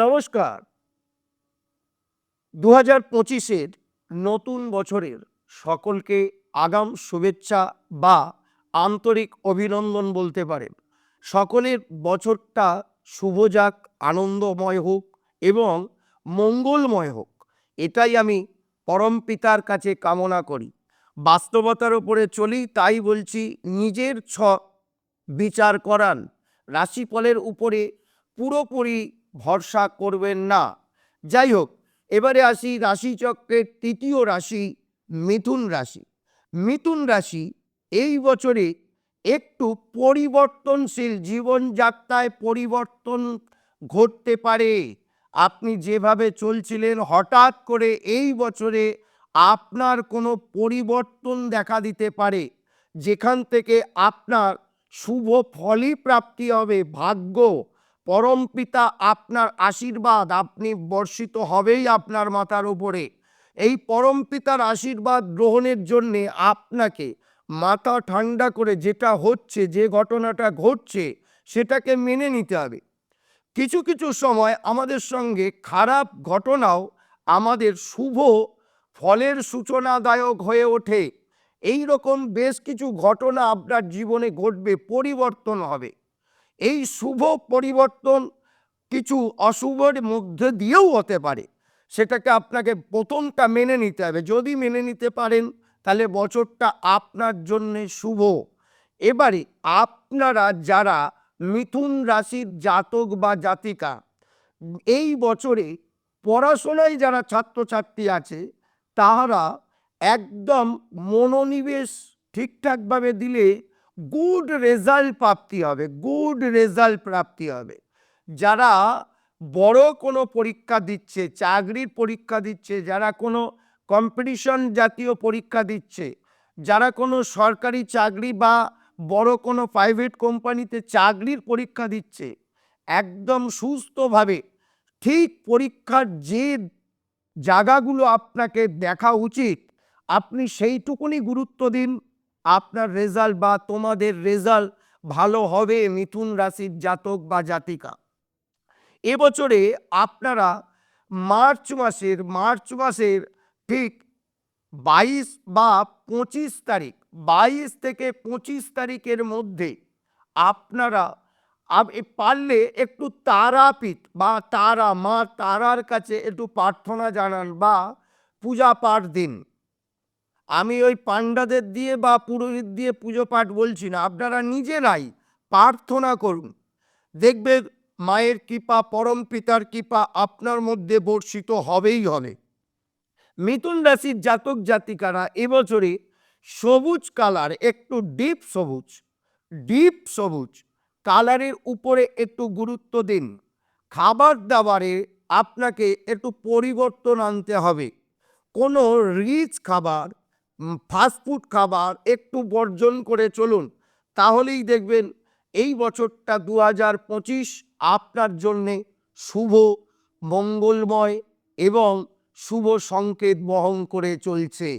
নমস্কার। দু হাজার পঁচিশের নতুন বছরের সকলকে আগাম শুভেচ্ছা বা আন্তরিক অভিনন্দন বলতে পারেন। সকলের বছরটা শুভ যাক, আনন্দময় হোক এবং মঙ্গলময় হোক, এটাই আমি পরম পিতার কাছে কামনা করি। বাস্তবতার উপরে চলি, তাই বলছি নিজের ছ বিচার করান। রাশিফলের উপরে পুরোপুরি ভরসা করবেন না। যাই হোক, এবারে আসি রাশিচক্রের তৃতীয় রাশি, মিথুন রাশি। মিথুন রাশি এই বছরে একটু পরিবর্তনশীল জীবনযাত্রায় পরিবর্তন ঘটতে পারে। আপনি যেভাবে চলছিলেন, হঠাৎ করে এই বছরে আপনার কোনো পরিবর্তন দেখা দিতে পারে। যেখান থেকে আপনার শুভ ফলই প্রাপ্তি হবে, ভাগ্য। পরম পিতা আপনার আশীর্বাদ, আপনি বর্ষিত হবেই আপনার মাথার উপরে। এই পরম পিতার আশীর্বাদ গ্রহণের জন্যে আপনাকে মাথা ঠান্ডা করে যেটা হচ্ছে, যে ঘটনাটা ঘটছে, সেটাকে মেনে নিতে হবে। কিছু কিছু সময় আমাদের সঙ্গে খারাপ ঘটনাও আমাদের শুভ ফলের সূচনাদায়ক হয়ে ওঠে। এই রকম বেশ কিছু ঘটনা আপনার জীবনে ঘটবে, পরিবর্তন হবে। এই শুভ পরিবর্তন কিছু অশুভের মধ্যে দিয়েও হতে পারে। সেটাকে আপনাকে প্রথমটা মেনে নিতে হবে। যদি মেনে নিতে পারেন, তাহলে বছরটা আপনার জন্য শুভ। এবারে আপনারা যারা মিথুন রাশির জাতক বা জাতিকা, এই বছরে পড়াশোনায় যারা ছাত্রছাত্রী আছে, তাহারা একদম মনোনিবেশ ঠিকঠাকভাবে দিলে গুড রেজাল্ট প্রাপ্তি হবে গুড রেজাল্ট প্রাপ্তি হবে। যারা বড় কোনো পরীক্ষা দিচ্ছে, চাকরির পরীক্ষা দিচ্ছে, যারা কোনো কম্পিটিশন জাতীয় পরীক্ষা দিচ্ছে, যারা কোনো সরকারি চাকরি বা বড় কোনো প্রাইভেট কোম্পানিতে চাকরির পরীক্ষা দিচ্ছে, একদম সুস্থভাবে ঠিক পরীক্ষার যে জায়গাগুলো আপনাকে দেখা উচিত, আপনি সেইটুকুনি গুরুত্ব দিন। আপনার রেজাল্ট বা তোমাদের রেজাল্ট ভালো হবে মিথুন রাশির জাতক বা জাতিকা। এবছরে আপনারা মার্চ মাসের মার্চ মাসের ঠিক বাইশ বা পঁচিশ তারিখ, বাইশ থেকে পঁচিশ তারিখের মধ্যে আপনারা পারলে একটু তারাপীঠ বা তারা মা, তারার কাছে একটু প্রার্থনা জানান বা পূজা পাঠ দিন। আমি ওই পাণ্ডাদের দিয়ে বা পুরোহিত দিয়ে পুজো পাঠ বলছি না, আপনারা নিজেরাই প্রার্থনা করুন। দেখবে মায়ের কৃপা, পরম পিতার কৃপা আপনার মধ্যে বর্ষিত হবেই হবে। মিথুন রাশির জাতক জাতিকারা এবছরে সবুজ কালার, একটু ডিপ সবুজ ডিপ সবুজ, কালারের উপরে একটু গুরুত্ব দিন। খাবার দাবারে আপনাকে একটু পরিবর্তন আনতে হবে। কোনো রিচ খাবার ফাস্টফুড খাবার একটু বর্জন করে চলুন। তাহলেই দেখবেন এই বছরটা দু হাজার পঁচিশ আপনার জন্যে শুভ, মঙ্গলময় এবং শুভ সংকেত বহন করে চলছে।